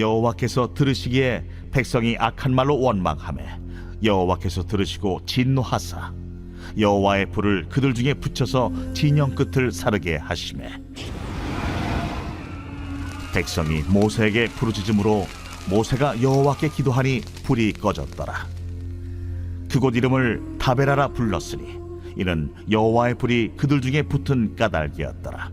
여호와께서 들으시기에 백성이 악한 말로 원망하매 여호와께서 들으시고 진노하사 여호와의 불을 그들 중에 붙여서 진영 끝을 사르게 하시매 백성이 모세에게 부르짖음으로 모세가 여호와께 기도하니 불이 꺼졌더라. 그곳 이름을 다베라라 불렀으니 이는 여호와의 불이 그들 중에 붙은 까닭이었더라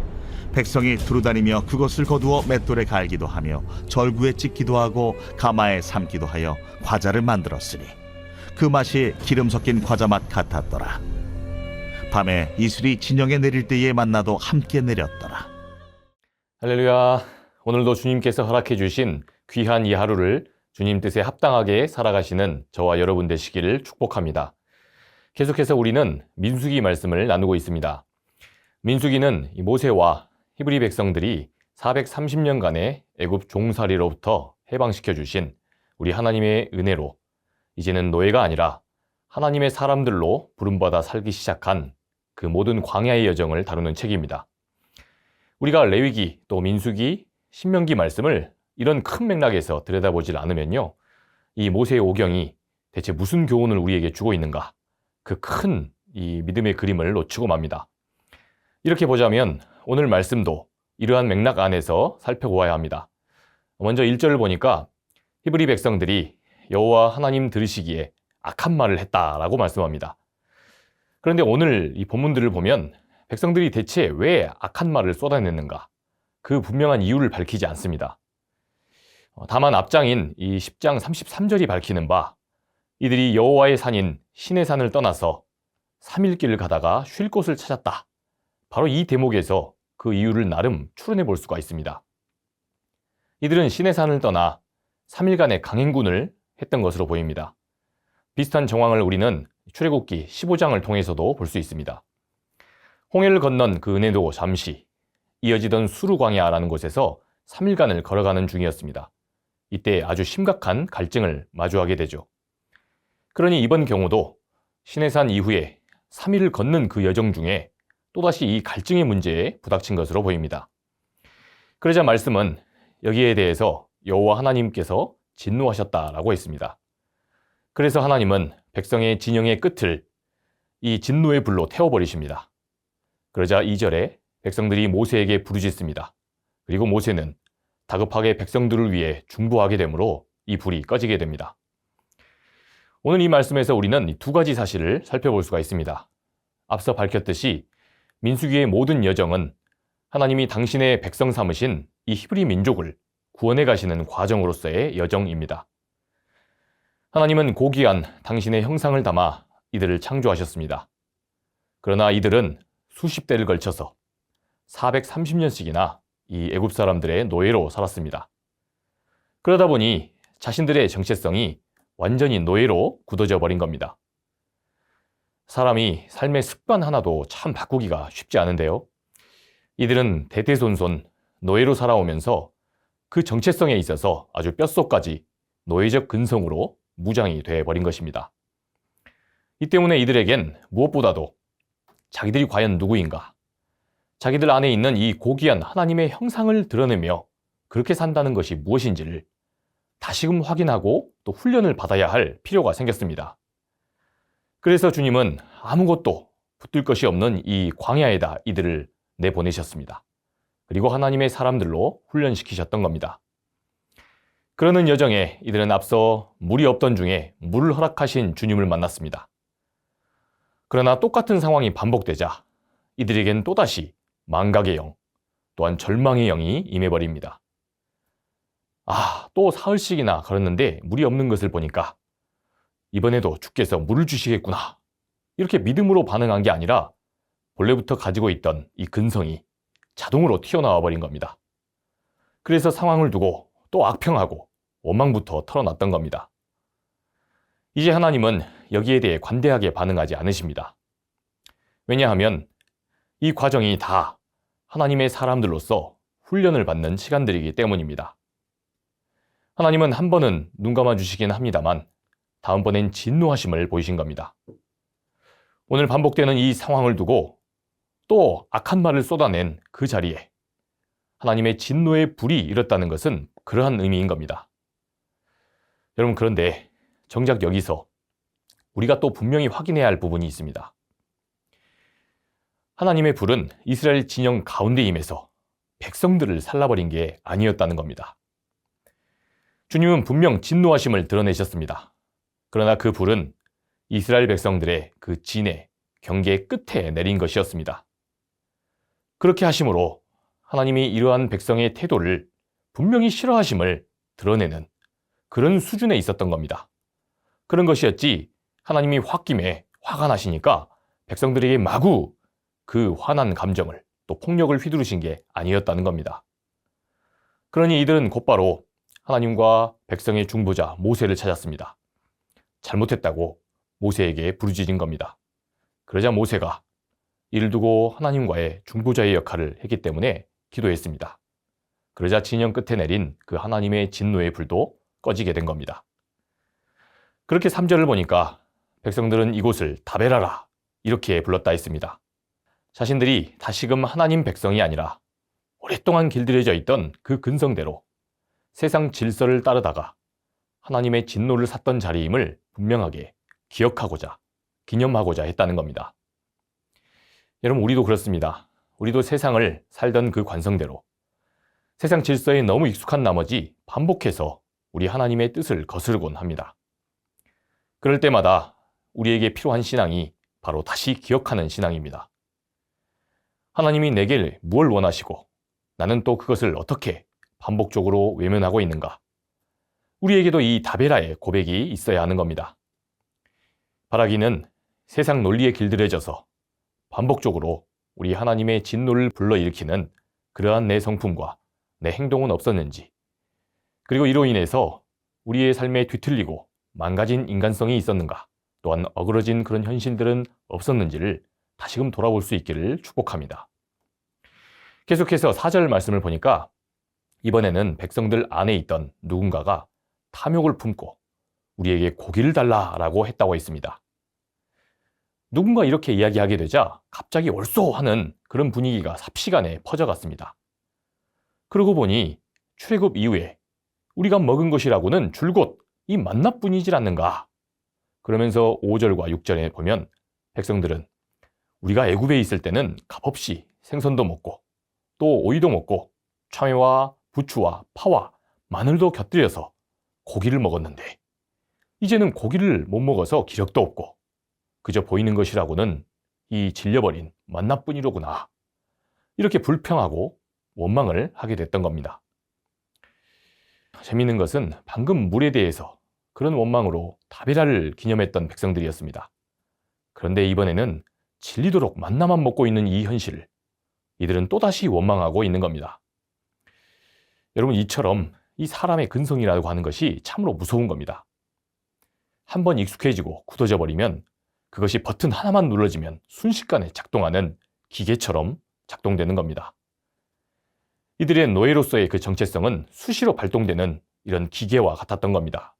백성이 두루다니며 그것을 거두어 맷돌에 갈기도 하며 절구에 찍기도 하고 가마에 삶기도 하여 과자를 만들었으니 그 맛이 기름 섞인 과자 맛 같았더라 밤에 이슬이 진영에 내릴 때에 만나도 함께 내렸더라 할렐루야. 오늘도 주님께서 허락해 주신 귀한 이 하루를 주님 뜻에 합당하게 살아가시는 저와 여러분 되시기를 축복합니다. 계속해서 우리는 민수기 말씀을 나누고 있습니다. 민수기는 이 모세와 히브리 백성들이 430년간의 애굽 종살이로부터 해방시켜 주신 우리 하나님의 은혜로 이제는 노예가 아니라 하나님의 사람들로 부름받아 살기 시작한 그 모든 광야의 여정을 다루는 책입니다. 우리가 레위기 또 민수기 신명기 말씀을 이런 큰 맥락에서 들여다보질 않으면요. 이 모세의 오경이 대체 무슨 교훈을 우리에게 주고 있는가? 그 큰 이 믿음의 그림을 놓치고 맙니다. 이렇게 보자면 오늘 말씀도 이러한 맥락 안에서 살펴보아야 합니다. 먼저 1절을 보니까 히브리 백성들이 여호와 하나님 들으시기에 악한 말을 했다라고 말씀합니다. 그런데 오늘 이 본문들을 보면 백성들이 대체 왜 악한 말을 쏟아냈는가? 그 분명한 이유를 밝히지 않습니다. 어, 다만 앞장인 이 10장 33절이 밝히는 바 이들이 여호와의 산인 신의 산을 떠나서 3일 길을 가다가 쉴 곳을 찾았다. 바로 이 대목에서 그 이유를 나름 추론해 볼 수가 있습니다. 이들은 신의 산을 떠나 3일간의 강행군을 했던 것으로 보입니다. 비슷한 정황을 우리는 출애굽기 15장을 통해서도 볼 수 있습니다. 홍해를 건넌 그 은혜도 잠시 이어지던 수루광야라는 곳에서 3일간을 걸어가는 중이었습니다. 이때 아주 심각한 갈증을 마주하게 되죠. 그러니 이번 경우도 신해산 이후에 3일을 걷는 그 여정 중에 또다시 이 갈증의 문제에 부닥친 것으로 보입니다. 그러자 말씀은 여기에 대해서 여호와 하나님께서 진노하셨다라고 했습니다. 그래서 하나님은 백성의 진영의 끝을 이 진노의 불로 태워버리십니다. 그러자 2절에 백성들이 모세에게 부르짖습니다. 그리고 모세는 다급하게 백성들을 위해 중보하게 되므로 이 불이 꺼지게 됩니다. 오늘 이 말씀에서 우리는 두 가지 사실을 살펴볼 수가 있습니다. 앞서 밝혔듯이 민수기의 모든 여정은 하나님이 당신의 백성 삼으신 이 히브리 민족을 구원해 가시는 과정으로서의 여정입니다. 하나님은 고귀한 당신의 형상을 담아 이들을 창조하셨습니다. 그러나 이들은 수십 대를 걸쳐서 430년씩이나 이 애굽 사람들의 노예로 살았습니다. 그러다 보니 자신들의 정체성이 완전히 노예로 굳어져 버린 겁니다. 사람이 삶의 습관 하나도 참 바꾸기가 쉽지 않은데요. 이들은 대대손손 노예로 살아오면서 그 정체성에 있어서 아주 뼛속까지 노예적 근성으로 무장이 돼 버린 것입니다. 이 때문에 이들에겐 무엇보다도 자기들이 과연 누구인가, 자기들 안에 있는 이 고귀한 하나님의 형상을 드러내며 그렇게 산다는 것이 무엇인지를 다시금 확인하고 또 훈련을 받아야 할 필요가 생겼습니다. 그래서 주님은 아무것도 붙들 것이 없는 이 광야에다 이들을 내보내셨습니다. 그리고 하나님의 사람들로 훈련시키셨던 겁니다. 그러는 여정에 이들은 앞서 물이 없던 중에 물을 허락하신 주님을 만났습니다. 그러나 똑같은 상황이 반복되자 이들에겐 또다시 망각의 영, 또한 절망의 영이 임해버립니다. 아, 또 사흘씩이나 걸었는데 물이 없는 것을 보니까 이번에도 주께서 물을 주시겠구나. 이렇게 믿음으로 반응한 게 아니라 본래부터 가지고 있던 이 근성이 자동으로 튀어나와 버린 겁니다. 그래서 상황을 두고 또 악평하고 원망부터 털어놨던 겁니다. 이제 하나님은 여기에 대해 관대하게 반응하지 않으십니다. 왜냐하면 이 과정이 다 하나님의 사람들로서 훈련을 받는 시간들이기 때문입니다. 하나님은 한 번은 눈 감아 주시긴 합니다만 다음번엔 진노하심을 보이신 겁니다. 오늘 반복되는 이 상황을 두고 또 악한 말을 쏟아낸 그 자리에 하나님의 진노의 불이 일었다는 것은 그러한 의미인 겁니다. 여러분, 그런데 정작 여기서 우리가 또 분명히 확인해야 할 부분이 있습니다. 하나님의 불은 이스라엘 진영 가운데 임해서 백성들을 살라버린 게 아니었다는 겁니다. 주님은 분명 진노하심을 드러내셨습니다. 그러나 그 불은 이스라엘 백성들의 그 진의 경계 끝에 내린 것이었습니다. 그렇게 하심으로 하나님이 이러한 백성의 태도를 분명히 싫어하심을 드러내는 그런 수준에 있었던 겁니다. 그런 것이었지 하나님이 홧김에 화가 나시니까 백성들에게 마구 그 화난 감정을 또 폭력을 휘두르신 게 아니었다는 겁니다. 그러니 이들은 곧바로 하나님과 백성의 중보자 모세를 찾았습니다. 잘못했다고 모세에게 부르짖은 겁니다. 그러자 모세가 이를 두고 하나님과의 중보자의 역할을 했기 때문에 기도했습니다. 그러자 진영 끝에 내린 그 하나님의 진노의 불도 꺼지게 된 겁니다. 그렇게 3절을 보니까 백성들은 이곳을 다베라라 이렇게 불렀다 했습니다. 자신들이 다시금 하나님 백성이 아니라 오랫동안 길들여져 있던 그 근성대로 세상 질서를 따르다가 하나님의 진노를 샀던 자리임을 분명하게 기억하고자 기념하고자 했다는 겁니다. 여러분 우리도 그렇습니다. 우리도 세상을 살던 그 관성대로 세상 질서에 너무 익숙한 나머지 반복해서 우리 하나님의 뜻을 거스르곤 합니다. 그럴 때마다 우리에게 필요한 신앙이 바로 다시 기억하는 신앙입니다. 하나님이 내게 무엇을 원하시고 나는 또 그것을 어떻게 반복적으로 외면하고 있는가? 우리에게도 이 다베라의 고백이 있어야 하는 겁니다. 바라기는 세상 논리에 길들여져서 반복적으로 우리 하나님의 진노를 불러일으키는 그러한 내 성품과 내 행동은 없었는지, 그리고 이로 인해서 우리의 삶에 뒤틀리고 망가진 인간성이 있었는가, 또한 어그러진 그런 현실들은 없었는지를 다시금 돌아볼 수 있기를 축복합니다. 계속해서 4절 말씀을 보니까 이번에는 백성들 안에 있던 누군가가 탐욕을 품고 우리에게 고기를 달라라고 했다고 했습니다. 누군가 이렇게 이야기하게 되자 갑자기 얼쏘 하는 그런 분위기가 삽시간에 퍼져갔습니다. 그러고 보니 출애굽 이후에 우리가 먹은 것이라고는 줄곧 이 만나뿐이질 않는가. 그러면서 5절과 6절에 보면 백성들은 우리가 애굽에 있을 때는 값없이 생선도 먹고 또 오이도 먹고 참외와 부추와 파와 마늘도 곁들여서 고기를 먹었는데 이제는 고기를 못 먹어서 기력도 없고 그저 보이는 것이라고는 이 질려버린 만나뿐이로구나. 이렇게 불평하고 원망을 하게 됐던 겁니다. 재미있는 것은 방금 물에 대해서 그런 원망으로 다베라를 기념했던 백성들이었습니다. 그런데 이번에는 질리도록 만나만 먹고 있는 이 현실을 이들은 또다시 원망하고 있는 겁니다. 여러분, 이처럼 이 사람의 근성이라고 하는 것이 참으로 무서운 겁니다. 한 번 익숙해지고 굳어져 버리면 그것이 버튼 하나만 눌러지면 순식간에 작동하는 기계처럼 작동되는 겁니다. 이들의 노예로서의 그 정체성은 수시로 발동되는 이런 기계와 같았던 겁니다.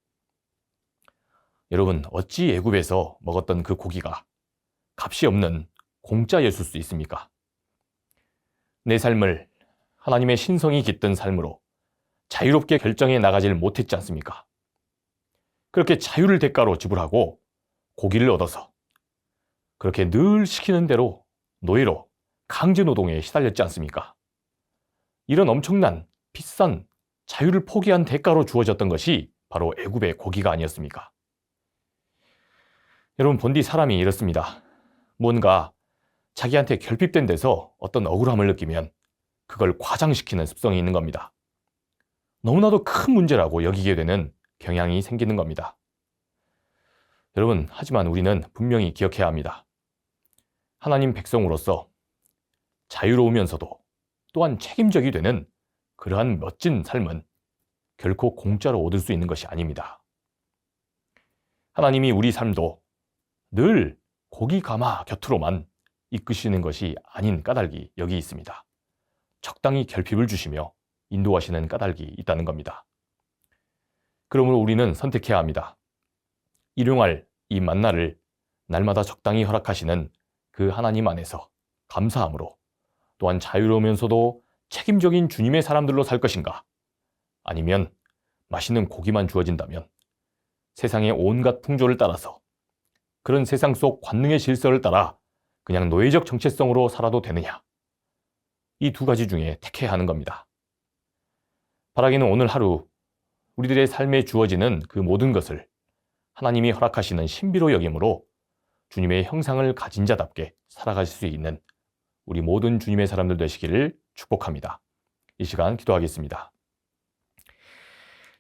여러분, 어찌 애굽에서 먹었던 그 고기가 값이 없는 공짜였을 수 있습니까? 내 삶을 하나님의 신성이 깃든 삶으로 자유롭게 결정해 나가질 못했지 않습니까? 그렇게 자유를 대가로 지불하고 고기를 얻어서 그렇게 늘 시키는 대로 노예로 강제 노동에 시달렸지 않습니까? 이런 엄청난 비싼 자유를 포기한 대가로 주어졌던 것이 바로 애굽의 고기가 아니었습니까? 여러분 본디 사람이 이렇습니다. 뭔가 자기한테 결핍된 데서 어떤 억울함을 느끼면 그걸 과장시키는 습성이 있는 겁니다. 너무나도 큰 문제라고 여기게 되는 경향이 생기는 겁니다. 여러분, 하지만 우리는 분명히 기억해야 합니다. 하나님 백성으로서 자유로우면서도 또한 책임적이 되는 그러한 멋진 삶은 결코 공짜로 얻을 수 있는 것이 아닙니다. 하나님이 우리 삶도 늘 고기 가마 곁으로만 이끄시는 것이 아닌 까닭이 여기 있습니다. 적당히 결핍을 주시며 인도하시는 까닭이 있다는 겁니다. 그러므로 우리는 선택해야 합니다. 일용할 이 만나를 날마다 적당히 허락하시는 그 하나님 안에서 감사함으로 또한 자유로우면서도 책임적인 주님의 사람들로 살 것인가? 아니면 맛있는 고기만 주어진다면 세상의 온갖 풍조를 따라서 그런 세상 속 관능의 질서를 따라 그냥 노예적 정체성으로 살아도 되느냐? 이 두 가지 중에 택해야 하는 겁니다. 바라기는 오늘 하루 우리들의 삶에 주어지는 그 모든 것을 하나님이 허락하시는 신비로 여김으로 주님의 형상을 가진 자답게 살아가실 수 있는 우리 모든 주님의 사람들 되시기를 축복합니다. 이 시간 기도하겠습니다.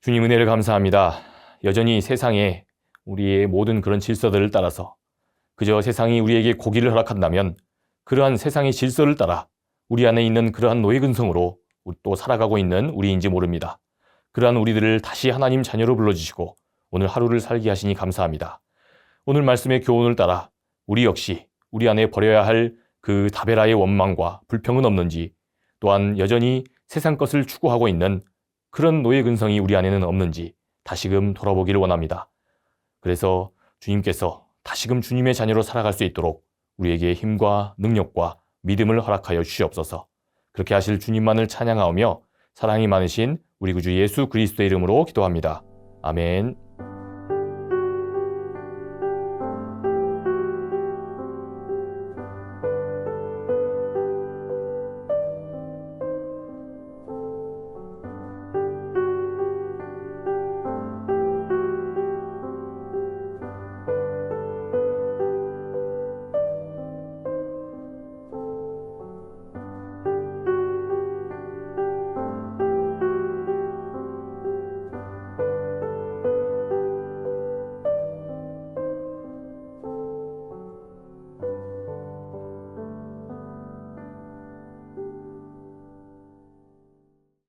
주님 은혜를 감사합니다. 여전히 세상에 우리의 모든 그런 질서들을 따라서 그저 세상이 우리에게 고기를 허락한다면 그러한 세상의 질서를 따라 우리 안에 있는 그러한 노예 근성으로 또 살아가고 있는 우리인지 모릅니다. 그러한 우리들을 다시 하나님 자녀로 불러주시고 오늘 하루를 살게 하시니 감사합니다. 오늘 말씀의 교훈을 따라 우리 역시 우리 안에 버려야 할 그 다베라의 원망과 불평은 없는지 또한 여전히 세상 것을 추구하고 있는 그런 노예 근성이 우리 안에는 없는지 다시금 돌아보기를 원합니다. 그래서 주님께서 다시금 주님의 자녀로 살아갈 수 있도록 우리에게 힘과 능력과 믿음을 허락하여 주시옵소서. 그렇게 하실 주님만을 찬양하오며 사랑이 많으신 우리 구주 예수 그리스도의 이름으로 기도합니다. 아멘.